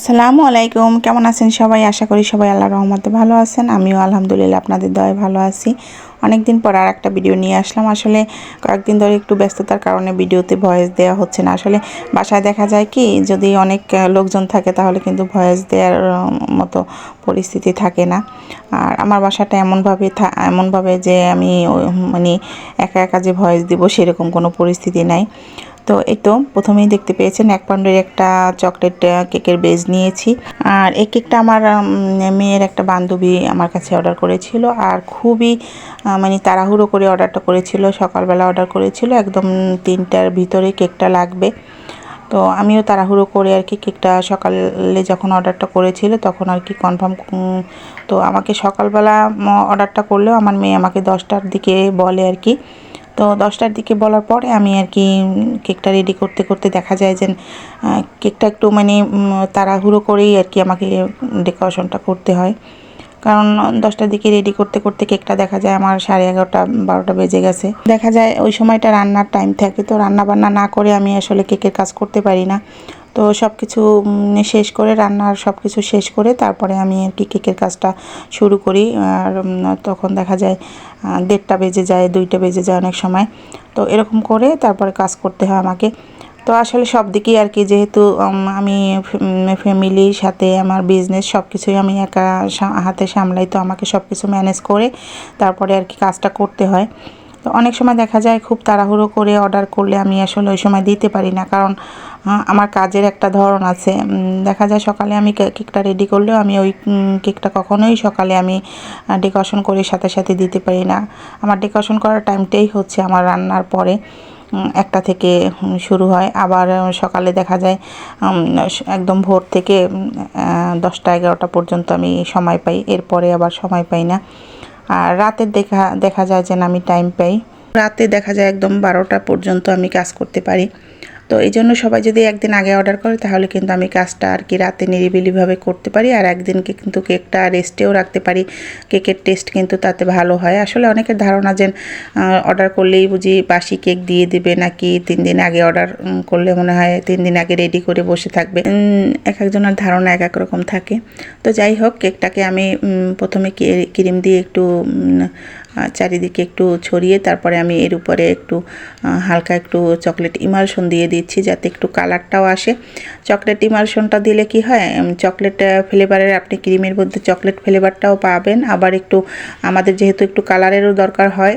আসসালামু আলাইকুম। কেমন আছেন সবাই? আশা করি সবাই আল্লাহ রহমতে ভালো আছেন। আমিও আলহামদুলিল্লাহ আপনাদের দয়ে ভালো আছি। অনেক দিন পর আর একটা ভিডিও নিয়ে আসলাম। আসলে কয়েকদিন ধরে একটু ব্যস্ততার কারণে ভিডিওতে ভয়েস দেওয়া হচ্ছে না। আসলে বাসায় দেখা যায় কি, যদি অনেক লোকজন থাকে তাহলে কিন্তু ভয়েস দেওয়ার মতো পরিস্থিতি থাকে না। আর আমার বাসাটা এমনভাবে এমনভাবে যে আমি মানে একা একা যে ভয়েস দিব সেরকম কোনো পরিস্থিতি নাই। তো এই তো প্রথমেই দেখতে পেয়েছেন এক পাউন্ডের একটা চকলেট কেকের বেজ নিয়েছি। আর এই কেকটা আমার মেয়ের একটা বান্ধবী আমার কাছে অর্ডার করেছিল আর খুবই মানে তাড়াহুড়ো করে অর্ডারটা করেছিল, সকালবেলা অর্ডার করেছিল, একদম তিনটার ভিতরে কেকটা লাগবে। তো আমিও তাড়াহুড়ো করে আর কি কেকটা সকালে যখন অর্ডারটা করেছিল তখন আর কি কনফার্ম তো আমাকে সকালবেলা অর্ডারটা করলেও আমার মেয়ে আমাকে দশটার দিকে বলে আর কি তো দশটার দিকে বলার পরে আমি আর কি কেকটা রেডি করতে করতে দেখা যায় যে কেকটা একটু মানে তাড়াহুড়ো করেই আর কি আমাকে ডেকোরেশনটা করতে হয়। কারণ দশটার দিকে রেডি করতে করতে কেকটা দেখা যায় আমার সাড়ে এগারোটা, বারোটা বেজে গেছে। দেখা যায় ওই সময়টা রান্নার টাইম থাকে, তো রান্না বান্না না করে আমি আসলে কেকের কাজ করতে পারি না। তো সব কিছু শেষ করে রান্নার সব কিছু শেষ করে তারপরে আমি আর কি কেকের কাজটা শুরু করি। আর তখন দেখা যায় দেড়টা বেজে যায়, দুইটা বেজে যায় অনেক সময়। তো এরকম করে তারপরে কাজ করতে হয় আমাকে। তো আসলে সব দিকেই আর কি, যেহেতু আমি ফ্যামিলির সাথে আমার বিজনেস সব কিছুই আমি একা হাতে সামলাই তো আমাকে সব কিছু ম্যানেজ করে তারপরে আর কি কাজটা করতে হয়। তো অনেক সময় দেখা যায় খুব তাড়াহুড়ো করে অর্ডার করলে আমি আসলে ওই সময় দিতে পারি না। কারণ আমার কাজের একটা ধরন আছে। দেখা যায় সকালে আমি কেকটা রেডি করলেও আমি ওই কেকটা কখনোই সকালে আমি ডেকোরেশন করে সাথে সাথে দিতে পারি না। আমার ডেকোরেশন করার টাইমটাই হচ্ছে আমার রান্নার পরে একটা থেকে শুরু হয়। আবার সকালে দেখা যায় একদম ভোর থেকে দশটা এগারোটা পর্যন্ত আমি সময় পাই। এরপরে আবার সময় পাই না। আর রাতে দেখা দেখা যায় যেন আমি টাইম পাই। রাতে দেখা যায় একদম বারোটা পর্যন্ত আমি কাজ করতে পারি। তো এই জন্য সবাই যদি একদিন আগে অর্ডার করে, তাহলে কিন্তু আমি কাজটা আর কি রাতে নিরিবিলিভাবে করতে পারি। আর একদিনকে কিন্তু কেকটা রেস্টেও রাখতে পারি। কেকের টেস্ট কিন্তু তাতে ভালো হয়। আসলে অনেকের ধারণা যে অর্ডার করলেই বুঝি বাসি কেক দিয়ে দেবে নাকি তিন দিন আগে অর্ডার করলে মনে হয় তিন দিন আগে রেডি করে বসে থাকবে। এক একজনের ধারণা এক এক রকম থাকে। তো যাই হোক, কেকটাকে আমি প্রথমে ক্রিম দিয়ে একটু চারিদিকে একটু ছড়িয়ে তারপরে আমি এর উপরে একটু হালকা একটু চকলেট ইমালশন দিয়ে দিচ্ছি যাতে একটু কালারটাও আসে। চকলেট ইমালশনটা দিলে কি হয় চকলেট ফ্লেভারের আপনি ক্রিমের মধ্যে চকলেট ফ্লেভারটাও পাবেন। আবার একটু আমাদের যেহেতু একটু কালারেরও দরকার হয়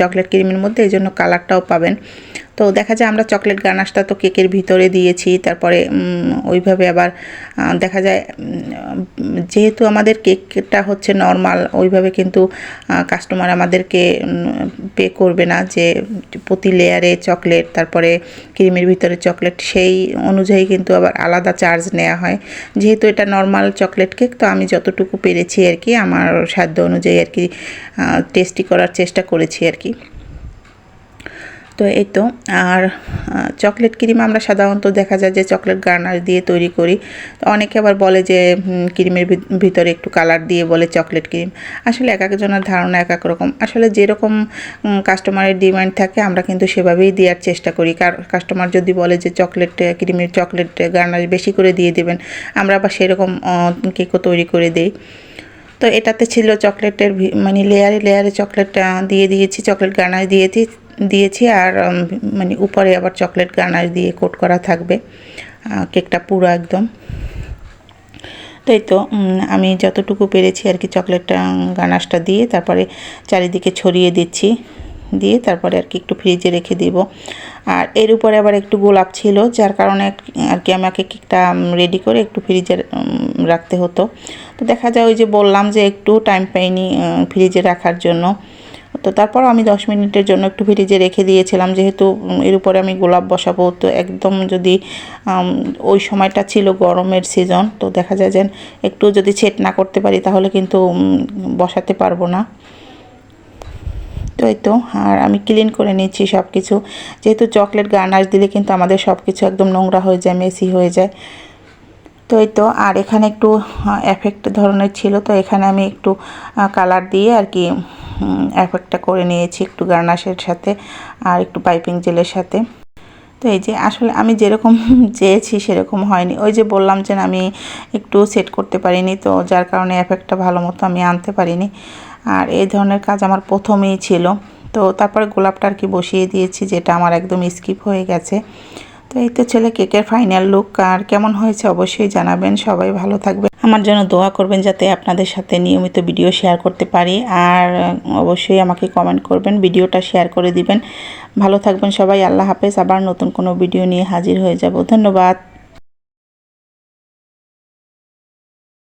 চকলেট ক্রিমের মধ্যে, এই জন্য কালারটাও পাবেন। তো দেখা যায় আমরা চকলেট গানাশটা তো কেকের ভিতরে দিয়েছি, তারপরে ওইভাবে আবার দেখা যায় যেহেতু আমাদের কেকটা হচ্ছে নর্মাল, ওইভাবে কিন্তু কাস্টমার আমাদেরকে পে করবে না যে প্রতি লেয়ারে চকলেট, তারপরে ক্রিমের ভিতরে চকলেট, সেই অনুযায়ী কিন্তু আবার আলাদা চার্জ নেওয়া হয়। যেহেতু এটা নর্মাল চকলেট কেক, তো আমি যতটুকু পেরেছি আর কি, আমার সাধ্য অনুযায়ী আর কি টেস্টি করার চেষ্টা করেছি আর কি। তো এই তো, আর চকলেট ক্রিম আমরা সাধারণত দেখা যায় যে চকলেট গার্নার দিয়ে তৈরি করি। অনেকে আবার বলে যে ক্রিমের ভিত- ভিতরে একটু কালার দিয়ে বলে চকলেট ক্রিম আসলে এক একজনের ধারণা এক এক রকম। আসলে যেরকম কাস্টমারের ডিমান্ড থাকে, আমরা কিন্তু সেভাবেই দেওয়ার চেষ্টা করি। কাস্টমার যদি বলে যে চকলেট ক্রিমের চকলেট গার্নার বেশি করে দিয়ে দেবেন, আমরা আবার সেরকম কেকও তৈরি করে দিই। তো এটাতে ছিল চকলেটের মানে লেয়ারে লেয়ারে চকলেট দিয়ে দিয়েছি চকলেট গানাশ দিয়েছি। দিয়েছি আর মানে উপরে আবার চকলেট গানাশ দিয়ে কোট করা থাকবে। কেকটা পুরো একদম। তাই তো আমি যতটুকু পেরেছি আর কি চকলেট গানাশটা দিয়ে, তারপরে চারিদিকে ছড়িয়ে দিচ্ছি, দিয়ে তারপরে আর কি একটু ফ্রিজে রেখে দিব। আর এর উপরে আবার একটু গোলাপ ছিল, যার কারণে আর কি আমাকে কেকটা রেডি করে একটু ফ্রিজে রাখতে হতো। তো দেখা যায় ওই যে বললাম যে একটু টাইম পাইনি ফ্রিজে রাখার জন্য। তো তারপর আমি দশ মিনিটের জন্য একটু ফ্রিজে রেখে দিয়েছিলাম, যেহেতু এর উপরে আমি গোলাপ বসাবো। তো একদম যদি ওই সময়টা ছিল গরমের সিজন তো দেখা যায় যে একটু যদি ছেট না করতে পারি, তাহলে কিন্তু বসাতে পারব না। তো এই তো, আর আমি ক্লিন করে নিচ্ছি সব কিছু যেহেতু চকলেট গার্নাশ দিলে কিন্তু আমাদের সব কিছু একদম নোংরা হয়ে যায় মেসি হয়ে যায়। তো এই তো, আর এখানে একটু এফেক্ট ধরনের ছিল, তো এখানে আমি একটু কালার দিয়ে আর কি এফেক্টটা করে নিয়েছি একটু গার্নাশের সাথে আর একটু পাইপিং জেলের সাথে। তো এই যে আসলে আমি যেরকম চেয়েছি সেরকম হয়নি। ওই যে বললাম যে আমি একটু সেট করতে পারিনি, তো যার কারণে এফেক্টটা ভালো মতো আমি আনতে পারিনি। আর এই ধরনের কাজ আমার প্রথমেই ছিল। তো তারপরে গোলাপটা আর কি বসিয়ে দিয়েছি, যেটা আমার একদম স্কিপ হয়ে গেছে। তো এই তো ছেলে কেকের ফাইনাল লুক, আর কেমন হয়েছে অবশ্যই জানাবেন। সবাই ভালো থাকবে আমার জন্য দোয়া করবেন যাতে আপনাদের সাথে নিয়মিত ভিডিও শেয়ার করতে পারি। আর অবশ্যই আমাকে কমেন্ট করবেন, ভিডিওটা শেয়ার করে দিবেন। ভালো থাকবেন সবাই, আল্লাহ হাফেজ। আবার নতুন কোনো ভিডিও নিয়ে হাজির হয়ে যাব। ধন্যবাদ।